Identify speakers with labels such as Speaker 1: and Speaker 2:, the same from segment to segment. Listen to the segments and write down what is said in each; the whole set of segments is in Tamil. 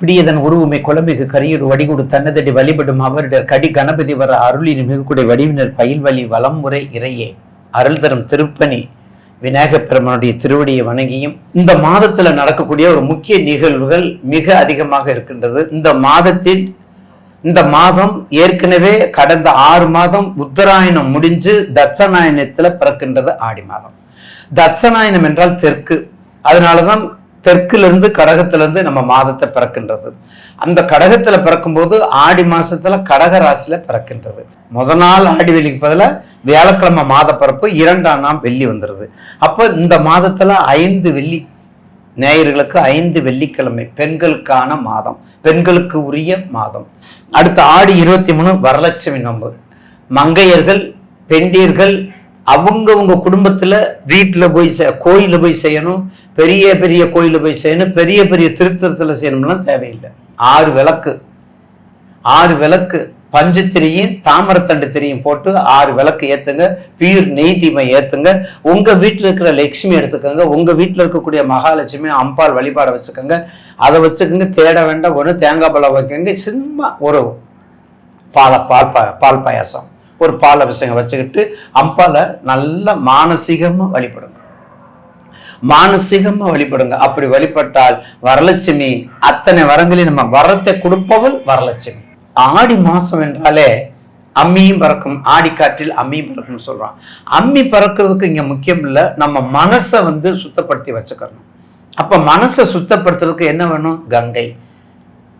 Speaker 1: பிடியதன் உருவுமை குலமிகு கரியுடு வடிகுடு தன்னதடி வழிபடும் அவரிடர் கடி கணபதி வர அருளின் மிகுக்குடை வடிவினர் பயில் வழி வலமுறை இறையே. அருள் தரும் திருப்பணி விநாயகப்பெருமனுடைய திருவடியை வணங்கியும் இந்த மாதத்துல நடக்கக்கூடிய ஒரு முக்கிய நிகழ்வுகள் மிக அதிகமாக இருக்கின்றது. இந்த மாதத்தில் இந்த மாதம் ஏற்கனவே கடந்த ஆறு மாதம் உத்தராயணம் முடிஞ்சு தட்சநாயனத்துல பிறக்கின்றது ஆடி மாதம். தட்சநாயனம் என்றால் தெற்கு. அதனாலதான் தெற்குலேருந்து கடகத்திலேருந்து நம்ம மாதத்தை பிறக்கின்றது. அந்த கடகத்தில் பிறக்கும்போது ஆடி மாதத்தில் கடக ராசியில் பிறக்கின்றது. முத நாள் ஆடி வெள்ளிக்கு பதிலாக வியாழக்கிழமை மாத பிறப்பு இரண்டாம் நாள் வெள்ளி வந்துடுது அப்போ இந்த மாதத்தில் ஐந்து வெள்ளி நேயர்களுக்கு ஐந்து வெள்ளிக்கிழமை பெண்களுக்கான மாதம் பெண்களுக்கு உரிய மாதம். அடுத்த ஆடி இருபத்தி மூணு வரலட்சுமி நோன்பு. மங்கையர்கள் பெண்டீர்கள் அவங்கவுங்க குடும்பத்துல வீட்டுல போய் செ- கோயிலில் போய் செய்யணும் பெரிய பெரிய கோயிலில் போய் செய்யணும் பெரிய பெரிய திருத்தலத்துல செய்யணும்லாம் தேவையில்லை. ஆறு விளக்கு. ஆறு விளக்கு. பஞ்சு திரியும் தாமரத்தண்டு திரியும் போட்டு ஆறு விளக்கு ஏத்துங்க பீர் நெய் தீமை ஏத்துங்க. உங்க வீட்டில் இருக்கிற லட்சுமி எடுத்துக்கோங்க உங்க வீட்டில் இருக்கக்கூடிய மகாலட்சுமி அம்பாள் வழிபாட வச்சுக்கோங்க. அதை வச்சுக்கோங்க தேட வேண்டாம் ஒன்று தேங்காய் பழம் வைக்கங்க சும்மா ஒரு பால பால் பா பால் பாயாசம். ஒரு பால் அபிஷேகம் வச்சுக்கிட்டு அப்பால நல்ல மானசீகமா வழிபடுங்க. மானசீகமா வழிபடுங்க. அப்படி வழிபட்டால் வரலட்சுமி அத்தனை வரங்களையும் நம்ம வரத்தை கொடுப்பவள் வரலட்சுமி. ஆடி மாசம் என்றாலே அம்மியும் பறக்கும். ஆடிக்காற்றில் அம்மியும் பறக்கும்னு சொல்றான். அம்மி பறக்கிறதுக்கு இங்க முக்கியம் இல்லை. நம்ம மனசை வந்து சுத்தப்படுத்தி வச்சுக்கணும். அப்ப மனசை சுத்தப்படுத்துறதுக்கு என்ன வேணும்? கங்கை.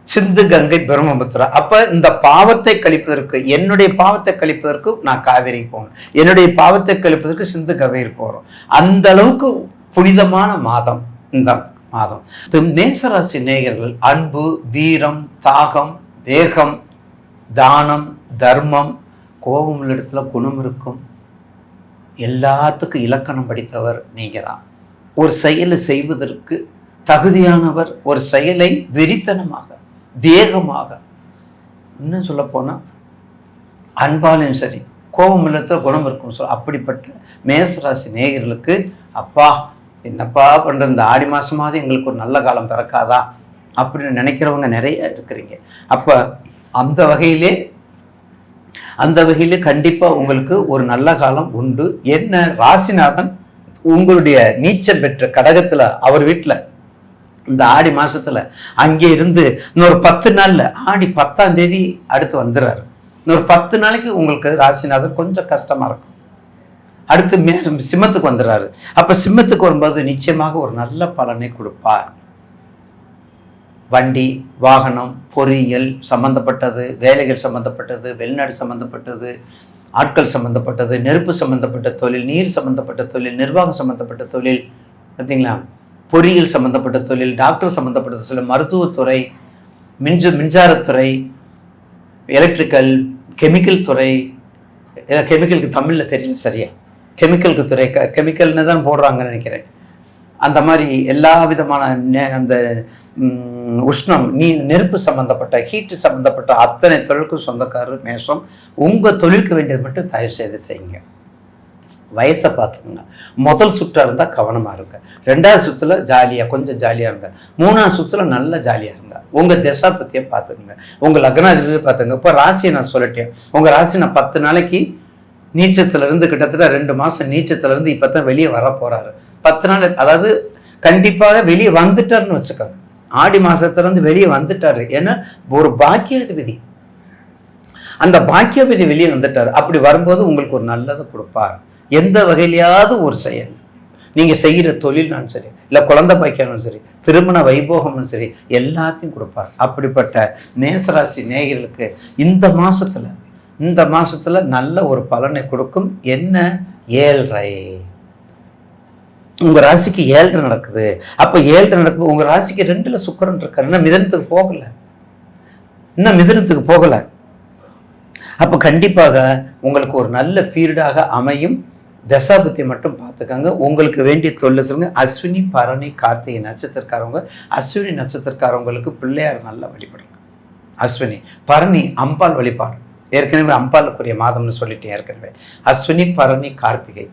Speaker 1: சிந்து கங்கை பிரம்மபுத்திரா. அப்ப இந்த பாவத்தை கழிப்பதற்கு என்னுடைய பாவத்தை கழிப்பதற்கு நான் காவேரி போகணும். என்னுடைய பாவத்தை கழிப்பதற்கு சிந்து கவேரி போறோம். அந்த அளவுக்கு புனிதமான மாதம் இந்த மாதம். மேசராசி நேயர்கள் அன்பு வீரம் தாகம் வேகம் தானம் தர்மம் கோபம் உள்ள இடத்துல குணம் இருக்கும். எல்லாத்துக்கும் இலக்கணம் படித்தவர் நீங்க தான் ஒரு செயலை செய்வதற்கு தகுதியானவர் ஒரு செயலை வெறித்தனமாக வேகமாக. இன்னும் சொல்லப்போனால் அன்பாலையும் சரி கோபம் இல்லாத குணம் இருக்கும்னு சொல்ல அப்படிப்பட்ட மேசராசி நேயர்களுக்கு அப்பா என்னப்பா பண்ணுற இந்த ஆடி மாதமாவது எங்களுக்கு ஒரு நல்ல காலம் பிறக்காதா அப்படின்னு நினைக்கிறவங்க நிறைய இருக்கிறீங்க. அப்போ அந்த வகையிலே அந்த வகையில் கண்டிப்பாக உங்களுக்கு ஒரு நல்ல காலம் உண்டு. என்ன? ராசிநாதன் உங்களுடைய நீச்சம் பெற்ற கடகத்தில் அவர் வீட்டில் இந்த ஆடி மாசத்துல அங்கே இருந்து இன்னொரு பத்து நாள்ல ஆடி பத்தாம் தேதி அடுத்து வந்துடுறாரு இன்னொரு பத்து நாளைக்கு உங்களுக்கு ராசிநாதர் கொஞ்சம் கஷ்டமா இருக்கும். அடுத்து மே சிம்மத்துக்கு வந்துடுறாரு அப்ப சிம்மத்துக்கு வரும்போது நிச்சயமாக ஒரு நல்ல பலனை கொடுப்பார். வண்டி வாகனம் பொறியியல் சம்பந்தப்பட்டது வேலைகள் சம்பந்தப்பட்டது வெளிநாடு சம்பந்தப்பட்டது ஆட்கள் சம்பந்தப்பட்டது நெருப்பு சம்பந்தப்பட்ட தொழில் நீர் சம்பந்தப்பட்ட தொழில் நிர்வாகம் சம்பந்தப்பட்ட தொழில் பார்த்தீங்களா பொறியியல் சம்பந்தப்பட்ட தொழில் டாக்டர் சம்பந்தப்பட்ட தொழில் மருத்துவத்துறை மின்ச மின்சாரத்துறை எலக்ட்ரிக்கல் கெமிக்கல் துறை கெமிக்கலுக்கு தமிழில் தெரியல சரியா? கெமிக்கலுக்கு துறை க கெமிக்கல்னு தான் போடுறாங்கன்னு நினைக்கிறேன். அந்த மாதிரி எல்லா விதமான அந்த உஷ்ணம் நீ நெருப்பு சம்மந்தப்பட்ட ஹீட்டு சம்மந்தப்பட்ட அத்தனை தொழிலுக்கும் சொந்தக்காரர் மேஷம் உங்கள் தொழிலுக்கு வேண்டியது மட்டும் தயவு செய்து செய்யுங்க. வயசை பார்த்துக்கோங்க. முதல் சுற்றா இருந்தால் கவனமாக இருங்க. ரெண்டாவது சுற்றில் ஜாலியாக கொஞ்சம் ஜாலியாக இருங்க. மூணாவது சுற்றில் நல்ல ஜாலியாக இருங்க. உங்கள் திசா பற்றியே பார்த்துக்குங்க. உங்கள் லக்னாதிபதியை பார்த்துங்க இப்போ ராசியை நான் சொல்லிட்டேன். உங்கள் ராசி நான் பத்து நாளைக்கு நீச்சத்துலேருந்து கிட்டத்தட்ட ரெண்டு மாதம் நீச்சத்துல இருந்து இப்போ தான் வெளியே வர போகிறாரு பத்து நாள் அதாவது கண்டிப்பாக வெளியே வந்துட்டாருன்னு வச்சுக்கோங்க. ஆடி மாசத்துல இருந்து வெளியே வந்துட்டாரு. ஏன்னா ஒரு பாக்கியாதிபதி. அந்த பாக்கியாதிபதி வெளியே வந்துட்டார். அப்படி வரும்போது உங்களுக்கு ஒரு நல்லதை கொடுப்பார். எந்த வகையிலையாவது ஒரு செயல். நீங்க செய்கிற தொழில்னாலும் சரி இல்லை குழந்தை பாக்கியம்னாலும் சரி திருமண வைபோகம்னு சரி எல்லாத்தையும் கொடுப்பார். அப்படிப்பட்ட மேசராசி நேயர்களுக்கு இந்த மாசத்துல இந்த மாசத்துல நல்ல ஒரு பலனை கொடுக்கும் என்ன? ஏழ்ரை. உங்க ராசிக்கு ஏழ்ரை நடக்குது. அப்ப ஏழ்ரை நடக்குது உங்க ராசிக்கு ரெண்டுல சுக்கரன் இருக்கார். இன்னும் மிதனத்துக்கு போகல. இன்னும் மிதனத்துக்கு போகல. அப்ப கண்டிப்பாக உங்களுக்கு ஒரு நல்ல பீரியடாக அமையும். தசாபத்தி மட்டும் பார்த்துக்கோங்க. உங்களுக்கு வேண்டிய தொல்லை சொல்லுங்கள் அஸ்வினி பரணி கார்த்திகை நட்சத்திரக்காரவங்க அஸ்வினி நட்சத்திரக்காரவங்களுக்கு பிள்ளையார் நல்லா வழிபடுங்க அஸ்வினி பரணி அம்பாள் வழிபாடு. ஏற்கனவே அம்பாளுக்குரிய மாதம்னு சொல்லிட்டேன் ஏற்கனவே. அஸ்வினி பரணி கார்த்திகை.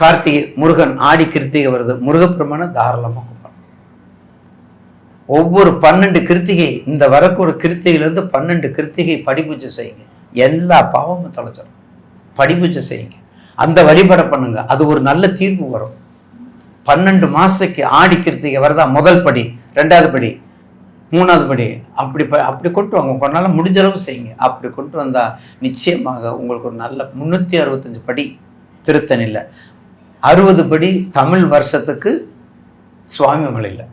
Speaker 1: கார்த்திகை முருகன் ஆடி கிருத்திகை வருது. முருகப்பெருமான தாராளமாக கும்பிடும் ஒவ்வொரு பன்னெண்டு கிருத்திகை இந்த வரக்கூட கிருத்திகையிலேருந்து பன்னெண்டு கிருத்திகை படிபூஜை செய்யுங்க. எல்லா பாவமும் தொலைச்சிடும் படிபூஜை செய்யுங்க. அந்த வழிபட பண்ணுங்க. அது ஒரு நல்ல தீர்வு வரும். பன்னெண்டு மாசத்துக்கு ஆடி கிருத்திகை வருதா முதல் படி. ரெண்டாவது படி. மூணாவது படி. அப்படி ப அப்படி கொண்டு வாங்க. உங்களால் முடிஞ்ச அளவு செய்யுங்க. அப்படி கொண்டு வந்தால் நிச்சயமாக உங்களுக்கு ஒரு நல்ல முந்நூற்றி அறுபத்தஞ்சு படி திருத்தணியில் அறுபது படி தமிழ் வருஷத்துக்கு சுவாமி மலையில்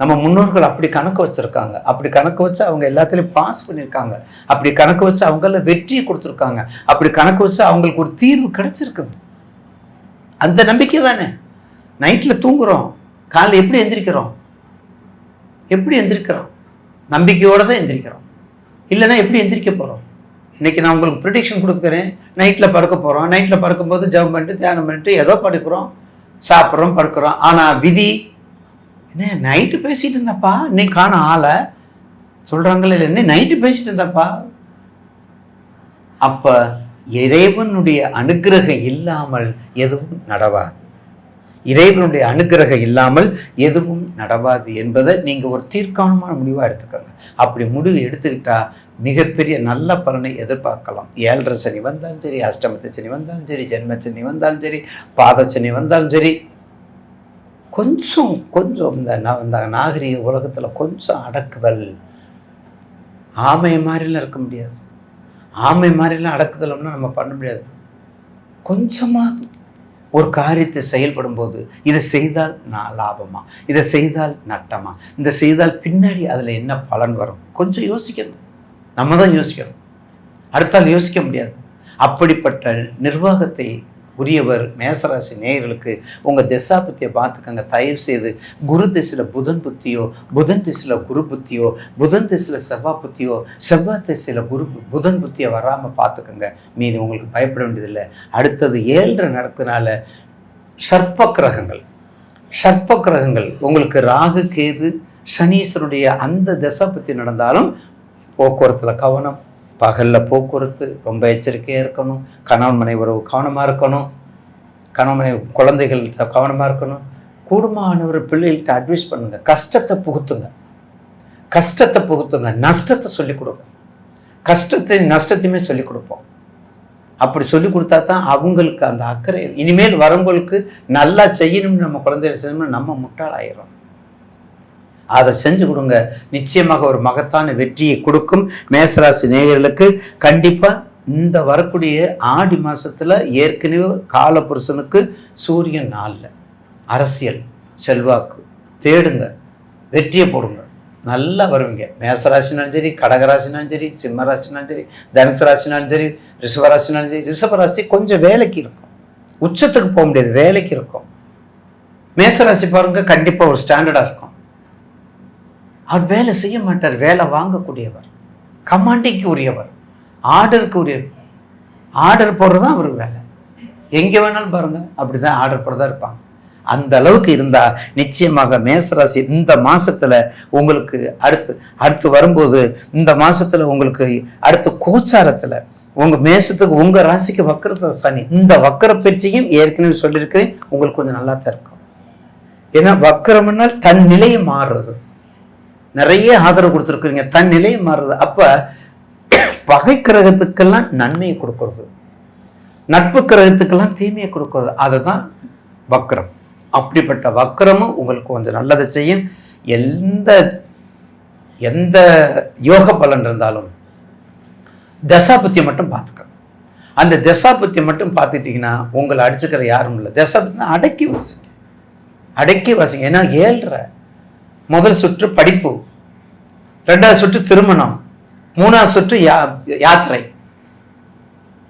Speaker 1: நம்ம முன்னோர்கள் அப்படி கணக்கு வச்சுருக்காங்க. அப்படி கணக்கு வச்சு அவங்க எல்லாத்துலேயும் பாஸ் பண்ணியிருக்காங்க. அப்படி கணக்கு வச்சு அவங்கள வெற்றியை கொடுத்துருக்காங்க. அப்படி கணக்கு வச்சு அவங்களுக்கு ஒரு தீர்வு கிடைச்சிருக்குது. அந்த நம்பிக்கை தானே. நைட்டில் தூங்குறோம். காலையில் எப்படி எந்திரிக்கிறோம்? எப்படி எந்திரிக்கிறோம்? நம்பிக்கையோடு தான் எந்திரிக்கிறோம். இல்லைன்னா எப்படி எந்திரிக்க போகிறோம் இன்னைக்கு நான் உங்களுக்கு ப்ரிடிக்ஷன் கொடுக்குறேன். நைட்டில் படுக்க போகிறோம் நைட்டில் படுக்கும்போது ஜெபம் பண்ணிட்டு தியானம் பண்ணிட்டு ஏதோ படுக்கிறோம். சாப்பிட்றோம் படுக்கிறோம். ஆனால் விதி என்ன நைட்டு பேசிட்டு இருந்தப்பா? இன்னைக்கு காண ஆளை. சொல்கிறாங்களே இல்லை என்ன நைட்டு பேசிட்டு இருந்தப்பா. அப்போ இறைவனுடைய அனுக்கிரகம் இல்லாமல் எதுவும் நடவாது. இறைவனுடைய அனுக்கிரகம் இல்லாமல் எதுவும் நடவாது என்பதை நீங்கள் ஒரு தீர்க்கானமான முடிவாக எடுத்துக்கோங்க. அப்படி முடிவு எடுத்துக்கிட்டா மிகப்பெரிய நல்ல பலனை எதிர்பார்க்கலாம். ஏழரை சனி வந்தாலும் சரி அஷ்டமத்து சனி வந்தாலும் சரி ஜென்ம சனி வந்தாலும் சரி பாத சனி வந்தாலும் சரி கொஞ்சம் கொஞ்சம் இந்த நா- இந்த நாகரிக உலகத்தில் கொஞ்சம் அடக்குதல். ஆமை மாதிரிலாம் இருக்க முடியாது. ஆமை மாதிரிலாம் அடக்குதலம்னா நம்ம பண்ண முடியாது. கொஞ்சமாவது ஒரு காரியத்தை செயல்படும் போது இதை செய்தால் நான் லாபமா? இதை செய்தால் நட்டமா? இந்த செய்தால் பின்னாடி அதில் என்ன பலன் வரும்? கொஞ்சம் யோசிக்கணும். நம்ம தான் யோசிக்கணும். அடுத்தால் யோசிக்க முடியாது. அப்படிப்பட்ட நிர்வாகத்தை உரியவர் மேசராசி நேயர்களுக்கு உங்கள் திசாபுத்தியை பார்த்துக்கங்க. தயவு செய்து குரு திசையில் புதன் புத்தியோ புதன் திசையில் குரு புத்தியோ புதன் திசையில் செவ்வாய் புத்தியோ செவ்வாய் திசையில் குரு புதன் புத்தியை வராமல் பார்த்துக்கங்க. மீது உங்களுக்கு பயப்பட வேண்டியதில்லை. அடுத்தது ஏழரை நடத்தினால சர்ப்ப கிரகங்கள் சர்ப்ப கிரகங்கள் உங்களுக்கு ராகு கேது சனீஸ்வருடைய அந்த திசை பற்றி நடந்தாலும் போக்குவரத்தில் கவனம். பகலில் போக்குவரத்து ரொம்ப எச்சரிக்கையாக இருக்கணும். கணவன் மனைவி உறவு கவனமாக இருக்கணும். கணவன் மனைவி குழந்தைகள்கிட்ட கவனமாக இருக்கணும். கூடுமானவர் பிள்ளைகள்கிட்ட அட்வைஸ் பண்ணுங்கள் கஷ்டத்தை புகுத்துங்க. கஷ்டத்தை புகுத்துங்க. நஷ்டத்தை சொல்லிக் கொடுங்க. கஷ்டத்தை நஷ்டத்தையுமே சொல்லிக் கொடுப்போம். அப்படி சொல்லி கொடுத்தா தான் அவங்களுக்கு அந்த அக்கறை இனிமேல் வரவங்களுக்கு நல்லா செய்யணும்னு நம்ம குழந்தைகள் செய்யணும்னு நம்ம முட்டாளாயிரும் அதை செஞ்சு கொடுங்க. நிச்சயமாக ஒரு மகத்தான வெற்றியை கொடுக்கும் மேசராசி நேயர்களுக்கு. கண்டிப்பா இந்த வரக்கூடிய ஆடி மாசத்துல ஏற்கனவே காலபுருஷனுக்கு சூரியன் நாளில். அரசியல் செல்வாக்கு தேடுங்க. வெற்றியை போடுங்க. நல்லா வருவீங்க. மேசராசினாலும் சரி கடகராசினாலும் சரி சிம்மராசினாலும் சரி தனுசு ராசினாலும் சரி ரிஷபராசினாலும் சரி ரிஷபராசி கொஞ்சம் வேலைக்கு இருக்கும். உச்சத்துக்கு போக முடியாது வேலைக்கு இருக்கும். மேசராசி பாருங்க கண்டிப்பா ஒரு ஸ்டாண்டர்டா இருக்கும். அவர் வேலை செய்ய மாட்டார் வேலை வாங்கக்கூடியவர். கமாண்டிக்கு உரியவர். ஆர்டருக்கு உரியவர். ஆர்டர் போடுறது தான் அவருக்கு வேலை. எங்கே வேணாலும் பாருங்கள் அப்படி தான் ஆர்டர் போடுறதா இருப்பாங்க. அந்த அளவுக்கு இருந்தால் நிச்சயமாக மேசராசி இந்த மாதத்தில் உங்களுக்கு அடுத்து அடுத்து வரும்போது இந்த மாதத்தில் உங்களுக்கு அடுத்து கோச்சாரத்தில் உங்கள் மேசத்துக்கு உங்கள் ராசிக்கு வக்கரத்தை சனி. இந்த வக்கர பயிற்சியும் ஏற்கனவே சொல்லியிருக்கிறேன். உங்களுக்கு கொஞ்சம் நல்லா தான் இருக்கும். ஏன்னா வக்கரம்னால் தன் நிலையை மாறுறது. நிறைய ஆதரவு கொடுத்துருக்குறீங்க. தன் நிலையை மாறுறது. அப்போ பகை கிரகத்துக்கெல்லாம் நன்மையை கொடுக்கறது. நட்பு கிரகத்துக்கெல்லாம் தீமையை கொடுக்கறது. அதுதான் வக்கரம் அப்படிப்பட்ட வக்கரமும் உங்களுக்கு கொஞ்சம் நல்லதை செய்யும். எந்த எந்த யோக பலன் இருந்தாலும் தசாபத்தியை மட்டும் பார்த்துக்கணும். அந்த தசாபத்தியை மட்டும் பார்த்துக்கிட்டிங்கன்னா உங்களை அடிச்சுக்கிற யாரும் இல்லை. தசாபத்தி அடக்கி வாசிங்க. அடக்கி வாசிங்க. ஏன்னா ஏழ்ற முதல் சுற்று படிப்பு. ரெண்டாவது சுற்று திருமணம். மூணாவது சுற்று யா யாத்திரை.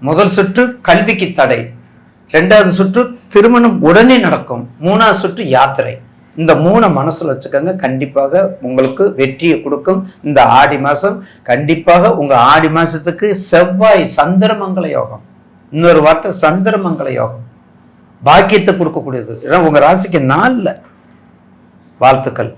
Speaker 1: முதல் சுற்று கல்விக்கு தடை. ரெண்டாவது சுற்று திருமணம் உடனே நடக்கும். மூணாவது சுற்று யாத்திரை. இந்த மூணை மனசில் வச்சுக்கோங்க. கண்டிப்பாக உங்களுக்கு வெற்றியை கொடுக்கும். இந்த ஆடி மாதம் கண்டிப்பாக உங்கள் ஆடி மாதத்துக்கு செவ்வாய் சந்திரமங்கல யோகம். இன்னொரு வார்த்தை சந்திரமங்கல யோகம். பாக்கியத்தை கொடுக்கக்கூடியது. ஏன்னா உங்கள் ராசிக்கு நாளில் வாழ்த்துக்கள்.